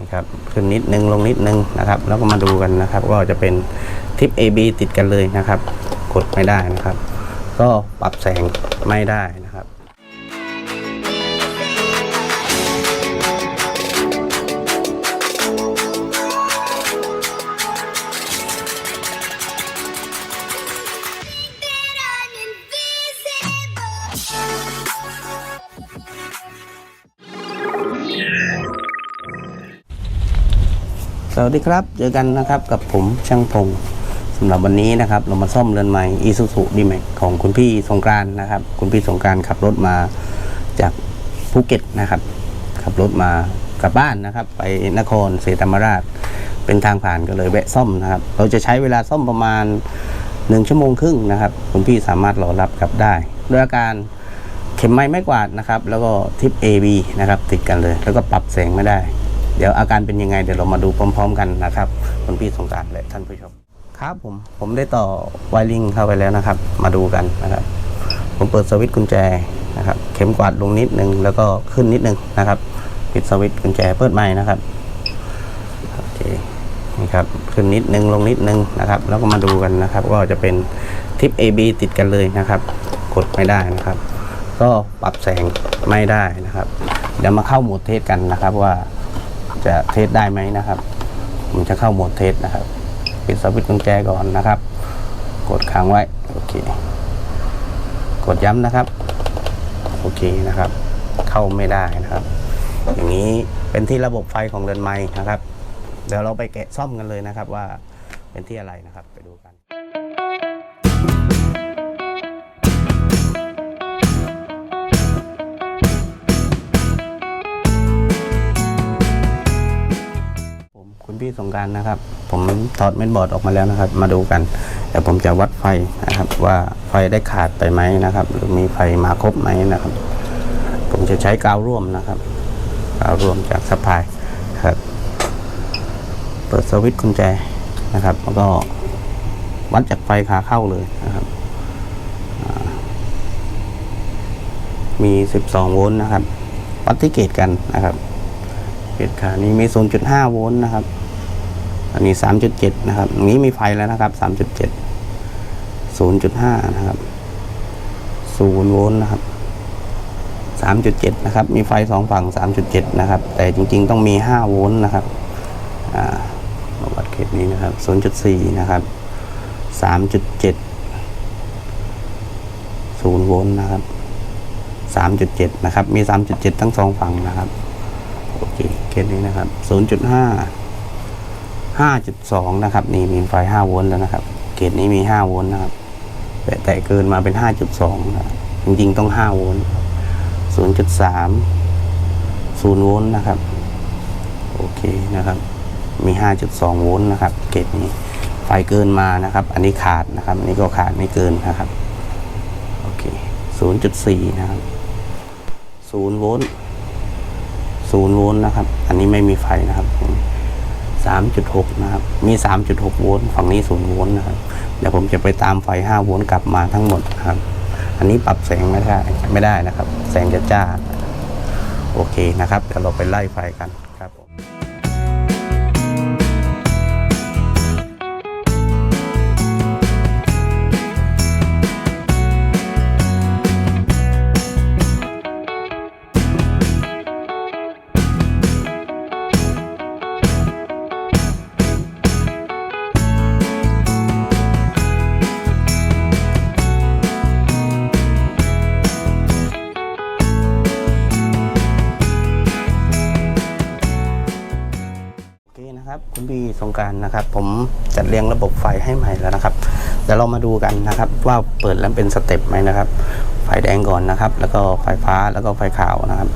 นะครับขึ้นนิดนึงลงนิดนึงนะครับ แล้วก็มาดูกันนะครับ ก็จะเป็นทิป AB ติดกันเลยนะครับ กดไม่ได้นะครับ ก็ปรับแสงไม่ได้นะครับ สวัสดีครับ เจอกันนะครับกับผมช่างพงสำหรับวันนี้นะครับ เรามาซ่อมเรือนใหม่ Isuzu D-Max ของคุณพี่สงกานต์นะครับ คุณพี่สงกานต์ขับรถมาจากภูเก็ตนะครับ ขับรถมากลับบ้านนะครับ ไปนครศรีธรรมราช เป็นทางผ่านก็เลยแวะซ่อมนะครับ เราจะใช้เวลาซ่อมประมาณ1ชั่วโมงครึ่งนะครับ คุณพี่สามารถรอรับกลับได้ด้วยอาการเข็มไม้ไม่กวาดนะครับ แล้วก็ทิป AB นะครับ ติดกันเลย แล้วก็ปรับแสงไม่ได้ เดี๋ยวอาการเป็นยังไงเดี๋ยวเรามาดูพร้อม ๆ กันนะครับคุณพี่สงการและท่านผู้ชม ครับผมผมได้ต่อไวริงเข้าไปแล้วนะครับ มาดูกันนะครับ ผมเปิดสวิตช์กุญแจนะครับ เข็มกวาดลงนิดนึงแล้วก็ขึ้นนิดนึงนะครับ ปิดสวิตช์กุญแจเปิดใหม่นะครับโอเคนี่ครับขึ้นนิดนึงลงนิดนึงนะครับ แล้วก็มาดูกันนะครับ ก็จะเป็นทิป AB ติดกันเลยนะครับ กดไม่ได้นะครับ ก็ปรับแสงไม่ได้นะครับ เดี๋ยวมาเข้าโหมดเทสกันนะครับว่า จะเทสได้ไหมนะครับผมจะเข้าโหมดเทสนะครับ ปิดสวิตช์กุญแจก่อนนะครับ กดค้างไว้ โอเค กดย้ำนะครับ โอเคนะครับ เข้าไม่ได้นะครับ อย่างนี้เป็นที่ระบบไฟของเรือนไม้นะครับ เดี๋ยวเราไปแกะซ่อมกันเลยนะครับว่าเป็นที่อะไรนะครับ ไปดูกัน พี่สงการนะครับ ผมถอดเมนบอร์ดออกมาแล้วนะครับ มาดูกันเดี๋ยวผมจะวัดไฟนะครับ ว่าไฟได้ขาดไปไหมนะครับ หรือมีไฟมาครบไหมนะครับ ผมจะใช้กาวร่วมนะครับกาวร่วมจากสปายครับเปิดสวิตช์กุญแจนะครับ แล้วก็วัดจากไฟขาเข้าเลยนะครับ มี 12 โวลต์นะครับ วัดที่เกตกันนะครับเกตขานี้มี 0.5 โวลต์นะครับ อันนี้ 3.7 นะครับตรงนี้มีไฟแล้วนะครับ 3.7 0.5 นะครับ0โวลต์นะครับ 3.7 นะครับ มีไฟสองฝั่ง 3.7 นะครับ แต่จริงๆต้องมี 5 โวลต์นะครับอ่ามาวัดเขตนี้นะครับ 0.4 นะครับ 3.7 0 โวลต์นะครับ 3.7 นะครับ มี 3.7 ทั้งสองฝั่งนะครับ โอเคเคสนี้นะครับ 0.5 5.2 นะครับ นี่มีไฟ 5 โวลต์แล้วนะครับ เกตนี้มี 5 โวลต์นะครับ แต่แต่เกินมาเป็น 5.2 นะครับจริงๆต้อง 5 โวลต์ 0.3 0 โวลต์นะครับ โอเคนะครับ มี 5.2 โวลต์นะครับ เกตนี้ไฟเกินมานะครับ อันนี้ขาดนะครับ อันนี้ก็ขาดไม่เกินนะครับ โอเค 0.4 นะครับ 0 โวลต์ 0 โวลต์นะครับ อันนี้ไม่มีไฟนะครับ 3.6 นะครับ มี 3.6 โวลต์ฝั่งนี้ 0 โวลต์นะครับ เดี๋ยวผมจะไปตามไฟ 5 โวลต์กลับมาทั้งหมดนะครับ อันนี้ปรับแสงไม่ได้ไม่ได้นะครับ แสงจะจ้า โอเคนะครับ เดี๋ยวเราไปไล่ไฟกัน คนะครับคุณพี่สงการนะครับ ผมจัดเรียงระบบไฟให้ใหม่แล้วนะครับเดี๋ยวเรามาดูกันนะครับ ว่าเปิดแล้วเป็นสเต็ปไหมนะครับไฟแดงก่อนนะครับ แล้วก็ไฟฟ้าแล้วก็ไฟขาวนะครับ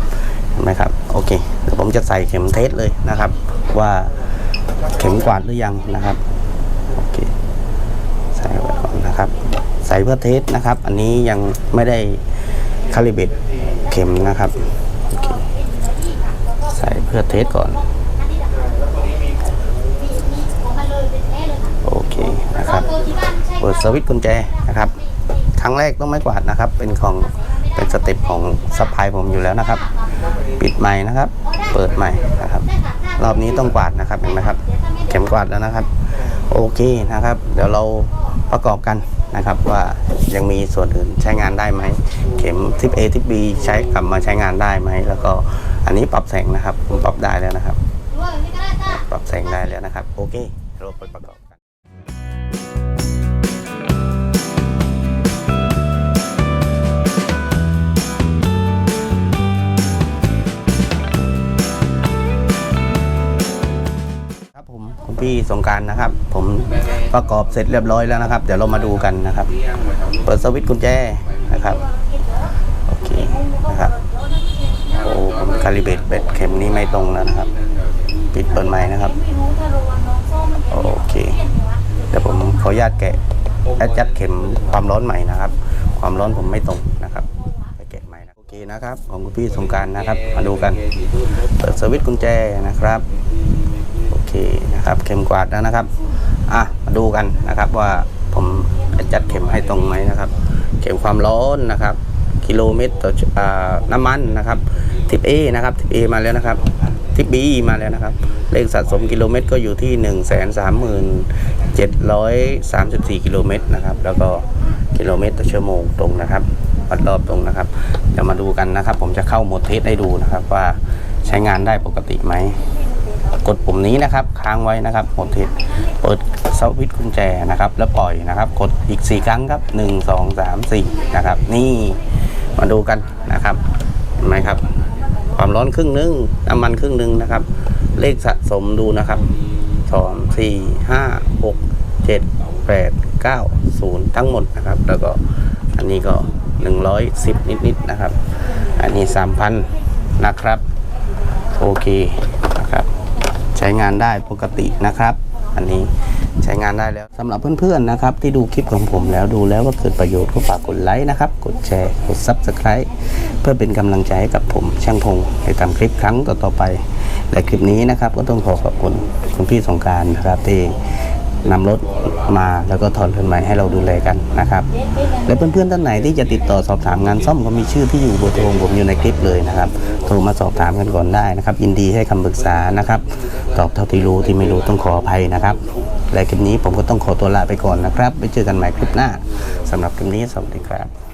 เห็นไหมครับโอเคเดี๋ยวผมจะใส่เข็มเทสเลยนะครับ ว่าเข็มกวาดหรือยังนะครับโอเคใส่ไว้ก่อนนะครับ ใส่เพื่อเทสนะครับ อันนี้ยังไม่ได้คาลิเบตเข็มนะครับโอเคใส่เพื่อเทสก่อน โอเคนะครับ เปิดสวิตช์กุญแจนะครับ ครั้งแรกต้องไม่กวาดนะครับ เป็นของเป็นสเต็ปของซัพพลายผมอยู่แล้วนะครับ ปิดใหม่นะครับ เปิดใหม่นะครับ รอบนี้ต้องกวาดนะครับเห็นไหมครับเข็มกวาดแล้วนะครับ โอเคนะครับ เดี๋ยวเราประกอบกันนะครับว่ายังมีส่วนอื่นใช้งานได้ไหม เข็มทิป A ทิป B ใช้กลับมาใช้งานได้ไหม แล้วก็อันนี้ปรับแสงนะครับผมปรับได้แล้วนะครับ ปรับแสงได้แล้วนะครับ โอเคเราไปประกอบ ผมคุณพี่สงการนะครับ ผมประกอบเสร็จเรียบร้อยแล้วนะครับ เดี๋ยวเรามาดูกันนะครับ เปิดสวิตช์กุญแจนะครับโอเคนะครับโอ้ผมคาลิเบตเบ็ดเข็มนี้ไม่ตรงแล้วนะครับ ปิดเปิดใหม่นะครับโอเคเดี๋ยวผมขออนุญาตแกะแอดจัดเข็มความร้อนใหม่นะครับ ความร้อนผมไม่ตรงนะครับไปแกะใหม่นะโอเคนะครับของคุณพี่สงการนะครับ มาดูกัน เปิดสวิตช์กุญแจนะครับ เคนะครับ เข็มกวาดแล้วนะครับ อะมาดูกันนะครับว่าผมจัดเข็มให้ตรงไหมนะครับ เข็มความร้อนนะครับ กิโลเมตรต่ออน้ำมันนะครับทิป A นะครับทิป A มาแล้วนะครับทิป B มาแล้วนะครับ เลขสะสมกิโลเมตรก็อยู่ที่ 1 3 7 3 4 กิโลเมตรนะครับ แล้วก็กิโลเมตรต่อชั่วโมงตรงนะครับวัดรอบตรงนะครับเดี๋ยวมาดูกันนะครับ ผมจะเข้าโหมดเทสให้ดูนะครับว่าใช้งานได้ปกติไหม กดปุ่มนี้นะครับ ค้างไว้นะครับโหมดเทสเปิดสวิตช์กุญแจนะครับ แล้วปล่อยนะครับ กดอีก 4 ครั้งครับ 1 2 3 4 นะครับ นี่มาดูกันนะครับเห็นไหมครับ ความร้อนครึ่งหนึงน้ำมันครึ่งหนึงนะครับ เลขสะสมดูนะครับสองสี่ห้าหกเจ็ดแปดเก้าศูนย์ทั้งหมดนะครับ แล้วก็อันนี้ก็หนึ่งร้อยสิบนิดๆนะครับ อันนี้สามพันนะครับ โอเค ใช้งานได้ปกตินะครับ อันนี้ใช้งานได้แล้วสำหรับเพื่อนๆนะครับ ที่ดูคลิปของผมแล้วดูแล้วว่าเกิดประโยชน์ก็ฝากกดไลค์นะครับ กดแชร์กด Subscribe เพื่อเป็นกำลังใจให้กับผมช่างพงให้ทำคลิปครั้งต่อๆไป และคลิปนี้นะครับก็ต้องขอขอบคุณคุณพี่สงการนะครับที่ นำรถมาแล้วก็ถอนเรือนใหม่ให้เราดูแลกันนะครับ และเพื่อนๆท่านไหนที่จะติดต่อสอบถามงานซ่อมก็มีชื่อที่อยู่เบอร์โทรผมอยู่ในคลิปเลยนะครับโทรมาสอบถามกันก่อนได้นะครับ ยินดีให้คำปรึกษานะครับตอบเท่าที่รู้ที่ไม่รู้ต้องขออภัยนะครับ และคลิปนี้ผมก็ต้องขอตัวลาไปก่อนนะครับไว้เจอกันใหม่คลิปหน้าสำหรับคลิปนี้สวัสดีครับ